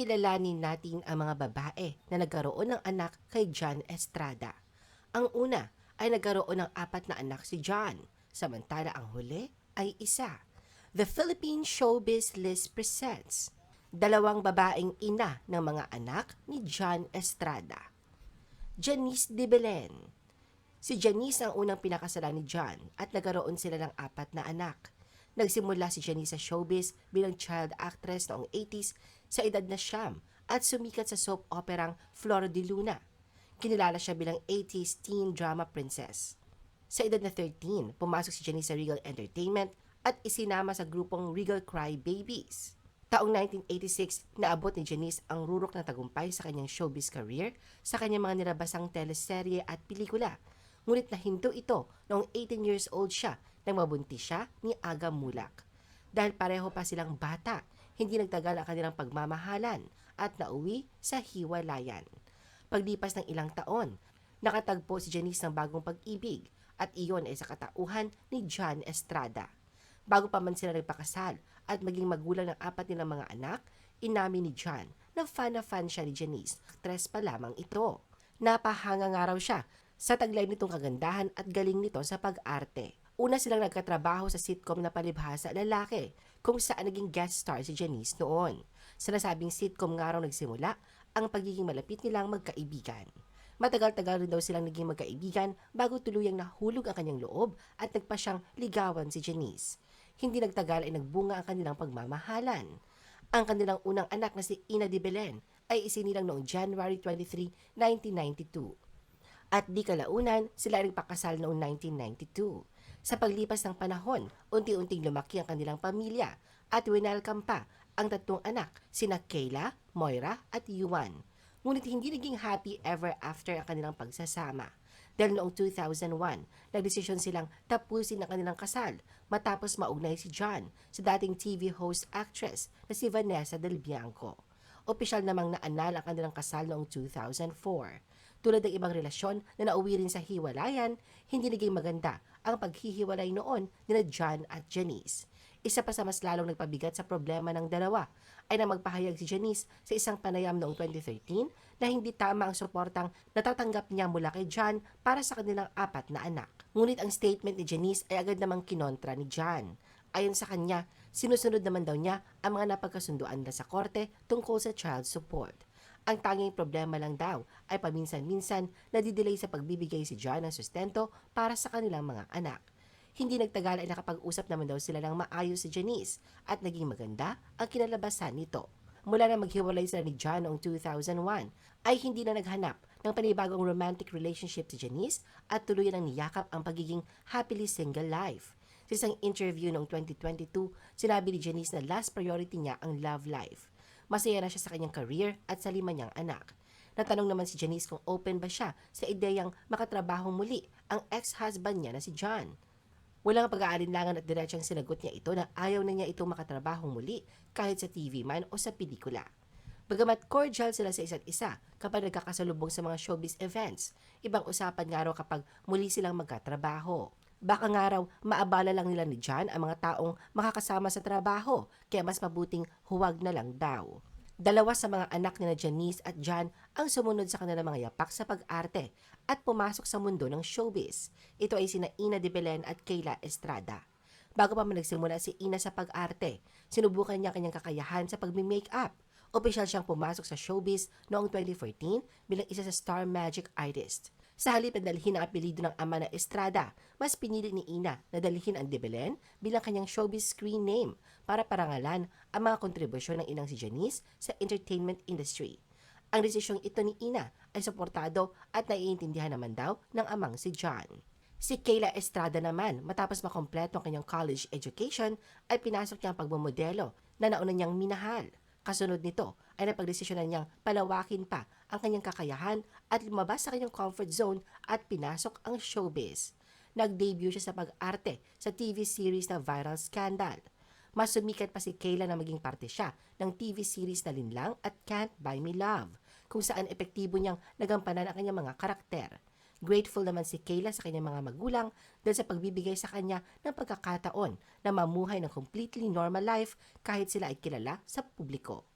kilalanin natin ang mga babae na nagkaroon ng anak kay John Estrada. Ang una ay nagkaroon ng apat na anak si John, samantala ang huli ay isa. The Philippine Showbiz List presents dalawang babaeng ina ng mga anak ni John Estrada. Janice de Belen. Si Janice ang unang pinakasalan ni John at nagkaroon sila ng apat na anak. Nagsimula si Janice sa showbiz bilang child actress noong 80s sa edad na siyam at sumikat sa soap operang Flor de Luna. Kinilala siya bilang 80s teen drama princess. Sa edad na 13, pumasok si Janice sa Regal Entertainment at isinama sa grupong Regal Cry Babies. Taong 1986, naabot ni Janice ang rurok na tagumpay sa kanyang showbiz career sa kanyang mga nilabasang teleserye at pelikula. Ngunit nahinto ito noong 18 years old siya nang mabuntis siya ni Aga Mulak. Dahil pareho pa silang bata, hindi nagtagal ang kanilang pagmamahalan at nauwi sa hiwalayan. Paglipas ng ilang taon, nakatagpo si Janice ng bagong pag-ibig at iyon ay sa katauhan ni John Estrada. Bago pa man sila nagpakasal at maging magulang ng apat nilang mga anak, inamin ni John na fan na fan siya ni Janice. Tres pa lamang ito. Napahanga nga raw siya sa taglay nitong kagandahan at galing nito sa pag-arte. Una silang nagkatrabaho sa sitcom na palibhasa lalaki kung saan naging guest star si Janice noon. Sa nasabing sitcom nga raw nagsimula ang pagiging malapit nilang magkaibigan. Matagal-tagal rin daw silang naging magkaibigan bago tuluyang nahulog ang kanyang loob at nagpa siyang ligawan si Janice. Hindi nagtagal ay nagbunga ang kanilang pagmamahalan. Ang kanilang unang anak na si Ina de Belen ay isinilang noong January 23, 1992. At di kalaunan, sila rin pakasal noong 1992. Sa paglipas ng panahon, unti-unting lumaki ang kanilang pamilya at winalcome pa ang tatlong anak, sina Kayla, Moira at Yuan. Ngunit hindi naging happy ever after ang kanilang pagsasama. Dahil noong 2001, nagdesisyon silang tapusin ang kanilang kasal matapos maugnay si John sa dating TV host actress na si Vanessa Del Bianco. Opisyal namang naanal ang kanilang kasal noong 2004. Tulad ng ibang relasyon na nauwi rin sa hiwalayan, hindi naging maganda ang paghihiwalay noon nila John at Janice. Isa pa sa mas lalong nagpabigat sa problema ng dalawa ay na magpahayag si Janice sa isang panayam noong 2013 na hindi tama ang suportang natatanggap niya mula kay John para sa kanilang apat na anak. Ngunit ang statement ni Janice ay agad namang kinontra ni John. Ayon sa kanya, sinusunod naman daw niya ang mga napagkasunduan na sa korte tungkol sa child support. Ang tanging problema lang daw ay paminsan-minsan nadidelay sa pagbibigay si John ng sustento para sa kanilang mga anak. Hindi nagtagal ay nakapag-usap naman daw sila ng maayos si Janice at naging maganda ang kinalabasan nito. Mula na maghiwalay sila ni John noong 2001 ay hindi na naghanap ng panibagong romantic relationship si Janice at tuluyan ang niyakap ang pagiging happily single life. Sa isang interview noong 2022, sinabi ni Janice na last priority niya ang love life. Masaya na siya sa kanyang career at sa lima niyang anak. Natanong naman si Janice kung open ba siya sa ideyang makatrabaho muli ang ex-husband niya na si John. Walang pag-aalinlangan at diretsyang sinagot niya ito na ayaw na niya itong makatrabaho muli kahit sa TV man o sa pelikula. Bagamat cordial sila sa isa't isa kapag nagkakasalubong sa mga showbiz events, ibang usapan nga raw kapag muli silang magkatrabaho. Baka nga raw maabala lang nila ni John ang mga taong makakasama sa trabaho, kaya mas mabuting huwag na lang daw. Dalawa sa mga anak ni Janice at John ang sumunod sa kanilang mga yapak sa pag-arte at pumasok sa mundo ng showbiz. Ito ay sina Ina de Belen at Kayla Estrada. Bago pa man nagsimula si Ina sa pag-arte, sinubukan niya kanyang kakayahan sa pagmi-makeup. Opisyal siyang pumasok sa showbiz noong 2014 bilang isa sa Star Magic Artist. Sa halip na dalhin ang apelido ng ama na Estrada, mas pinili ni Ina na dalhin ang De Belen bilang kanyang showbiz screen name para parangalan ang mga kontribusyon ng inang si Janice sa entertainment industry. Ang desisyong ito ni Ina ay suportado at naiintindihan naman daw ng amang si John. Si Kayla Estrada naman, matapos makompleto ang kanyang college education, ay pinasok niya ang pagbumodelo na nauna niyang minahal. Kasunod nito ay napagdesisyonan niyang palawakin pa ang kanyang kakayahan at lumabas sa kanyang comfort zone at pinasok ang showbiz. Nag-debut siya sa pag-arte sa TV series na Viral Scandal. Mas sumikat pa si Kayla na maging parte siya ng TV series na Linlang at Can't Buy Me Love, kung saan epektibo niyang nagampanan ang kanyang mga karakter. Grateful naman si Kayla sa kanyang mga magulang dahil sa pagbibigay sa kanya ng pagkakataon na mamuhay ng completely normal life kahit sila ay kilala sa publiko.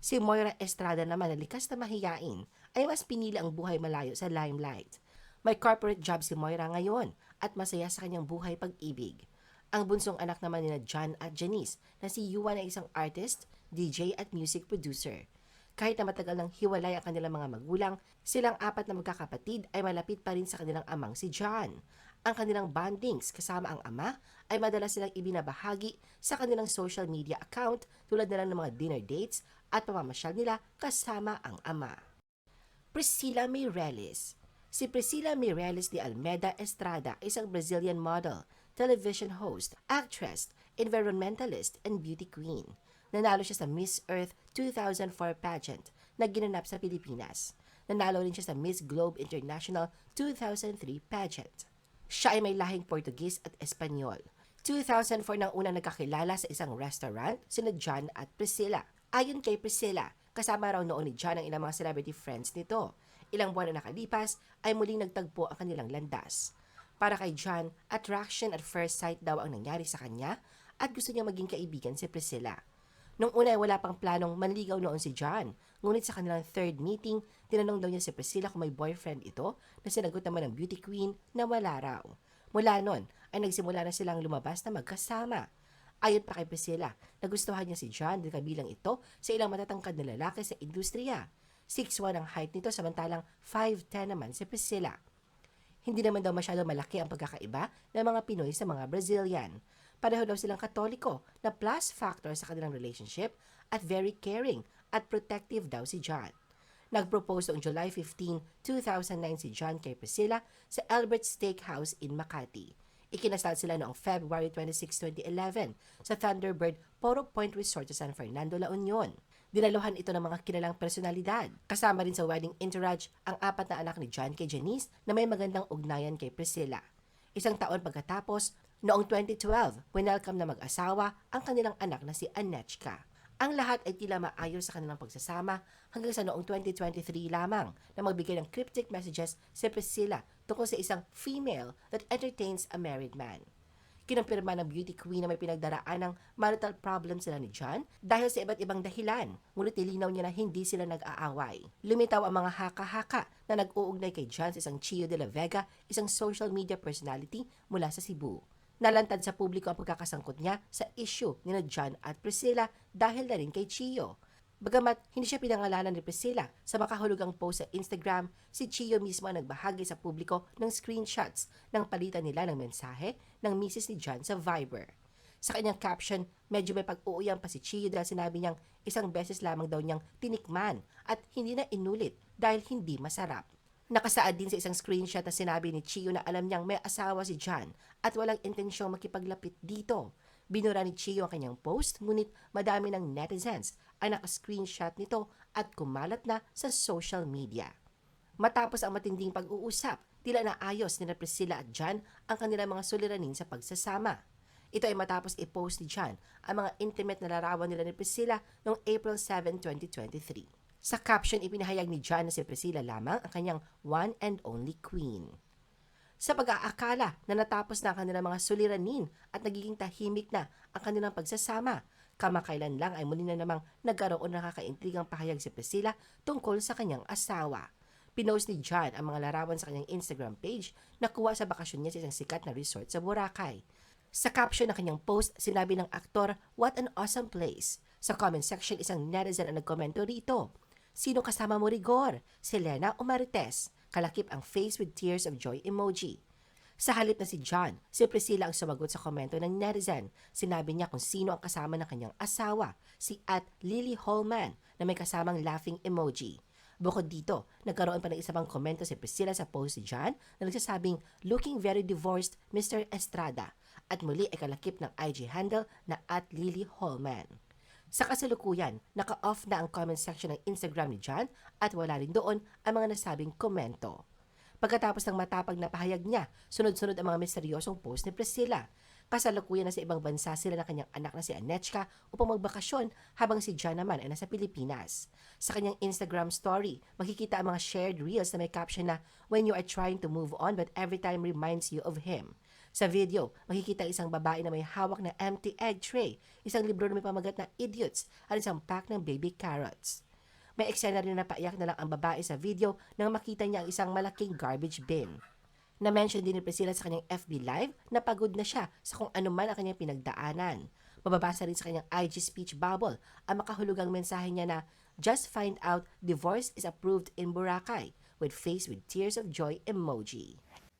Si Moira Estrada naman na likas na mahiyain ay mas pinili ang buhay malayo sa limelight. May corporate job si Moira ngayon at masaya sa kanyang buhay pag-ibig. Ang bunsong anak naman nila John at Janice na si Yuan ay isang artist, DJ at music producer. Kahit na matagal nang hiwalay ang kanilang mga magulang, silang apat na magkakapatid ay malapit pa rin sa kanilang amang si John. Ang kanilang bondings kasama ang ama ay madalas silang ibinabahagi sa kanilang social media account tulad na lang ng mga dinner dates at pamamasyal nila kasama ang ama. Priscilla Mireles Si Priscilla Mireles de Almeida Estrada ay isang Brazilian model, television host, actress, environmentalist, and beauty queen. Nanalo siya sa Miss Earth 2004 pageant na ginanap sa Pilipinas. Nanalo rin siya sa Miss Globe International 2003 pageant. Siya ay may lahing Portuguese at Espanyol. 2004 nang unang nagkakilala sa isang restaurant, sina John at Priscilla. Ayon kay Priscilla, kasama raw noon ni John ang ilang mga celebrity friends nito. Ilang buwan na nakalipas ay muling nagtagpo ang kanilang landas. Para kay John, attraction at first sight daw ang nangyari sa kanya at gusto niya maging kaibigan si Priscilla. Nung una ay wala pang planong manligaw noon si John. Ngunit sa kanilang third meeting, tinanong daw niya si Priscilla kung may boyfriend ito na sinagot naman ng beauty queen na wala raw. Mula noon ay nagsimula na silang lumabas na magkasama. Ayon pa kay Priscilla, nagustuhan niya si John dahil kabilang ito sa ilang matatangkad na lalaki sa industriya. 6'1 ang height nito samantalang 5'10 naman si Priscilla. Hindi naman daw masyado malaki ang pagkakaiba ng mga Pinoy sa mga Brazilian. Pareho daw silang katoliko na plus factor sa kanilang relationship at very caring at protective daw si John. Nag-propose noong July 15, 2009 si John kay Priscilla sa Albert Steakhouse in Makati. Ikinasal sila noong February 26, 2011 sa Thunderbird Poro Point Resort sa San Fernando, La Union. Dinaluhan ito ng mga kilalang personalidad. Kasama rin sa wedding entourage ang apat na anak ni John kay Janice na may magandang ugnayan kay Priscilla. Isang taon pagkatapos, noong 2012, winelcome na mag-asawa ang kanilang anak na si Anechka. Ang lahat ay tila maayos sa kanilang pagsasama hanggang sa noong 2023 lamang na magbigay ng cryptic messages si Priscilla tungkol sa isang female that entertains a married man. Kinumpirma ng beauty queen na may pinagdaraan ng marital problem sila ni John dahil sa iba't ibang dahilan, ngunit nilinaw niya na hindi sila nag-aaway. Lumitaw ang mga haka-haka na nag-uugnay kay John sa isang Chio de la Vega, isang social media personality mula sa Cebu. Nalantad sa publiko ang pagkakasangkot niya sa issue ni John at Priscilla dahil na rin kay Chio. Bagamat hindi siya pinangalanan ni Priscilla, sa makahulugang post sa Instagram, si Chio mismo ang nagbahagi sa publiko ng screenshots ng palitan nila ng mensahe ng misis ni John sa Viber. Sa kanyang caption, medyo may pag-uuyang pa si Chio dahil sinabi niyang isang beses lamang daw niyang tinikman at hindi na inulit dahil hindi masarap. Nakasaad din sa isang screenshot na sinabi ni Chio na alam niyang may asawa si John at walang intensyong makipaglapit dito. Binura ni Chio ang kanyang post, ngunit madami ng netizens ang naka-screenshot nito at kumalat na sa social media. Matapos ang matinding pag-uusap, tila naayos ni Priscilla at John ang kanilang mga suliranin sa pagsasama. Ito ay matapos i-post ni John ang mga intimate na larawan nila ni Priscilla noong April 7, 2023. Sa caption, ipinahayag ni John na si Priscilla lamang ang kanyang one and only queen. Sa pag-aakala na natapos na ang kanilang mga suliranin at nagiging tahimik na ang kanilang pagsasama, kamakailan lang ay muli na namang nagkaroon ng nakakaintrigang pahayag si Priscilla tungkol sa kanyang asawa. Pinost ni John ang mga larawan sa kanyang Instagram page na kuha sa bakasyon niya sa isang sikat na resort sa Boracay. Sa caption ng kanyang post, sinabi ng aktor, What an awesome place! Sa comment section, isang netizen ang nagkomento rito. Sino kasama mo rigor? Si Lena o Marites? Kalakip ang face with tears of joy emoji. Sa halip na si John, si Priscilla ang sumagot sa komento ng netizen. Sinabi niya kung sino ang kasama ng kanyang asawa, si at Lily Holman na may kasamang laughing emoji. Bukod dito, nagkaroon pa ng isa pang komento si Priscilla sa post ni John na nagsasabing, looking very divorced, Mr. Estrada. At muli ay kalakip ng IG handle na at Lily Holman. Sa kasalukuyan, naka-off na ang comment section ng Instagram ni John at wala rin doon ang mga nasabing komento. Pagkatapos ng matapag na pahayag niya, sunod-sunod ang mga misteryosong post ni Priscilla. Kasalukuyan na sa ibang bansa sila ng kanyang anak na si Anechka upang magbakasyon habang si John naman ay nasa Pilipinas. Sa kanyang Instagram story, makikita ang mga shared reels na may caption na When you are trying to move on but every time reminds you of him. Sa video, makikita ang isang babae na may hawak na empty egg tray, isang libro na may pamagat na idiots at isang pack ng baby carrots. May eksena rin na napaiyak na lang ang babae sa video nang makita niya ang isang malaking garbage bin. Na-mention din ni Priscilla sa kanyang FB Live na pagod na siya sa kung ano man ang kanyang pinagdaanan. Mababasa rin sa kanyang IG speech bubble ang makahulugang mensahe niya na Just find out divorce is approved in Boracay with face with tears of joy emoji.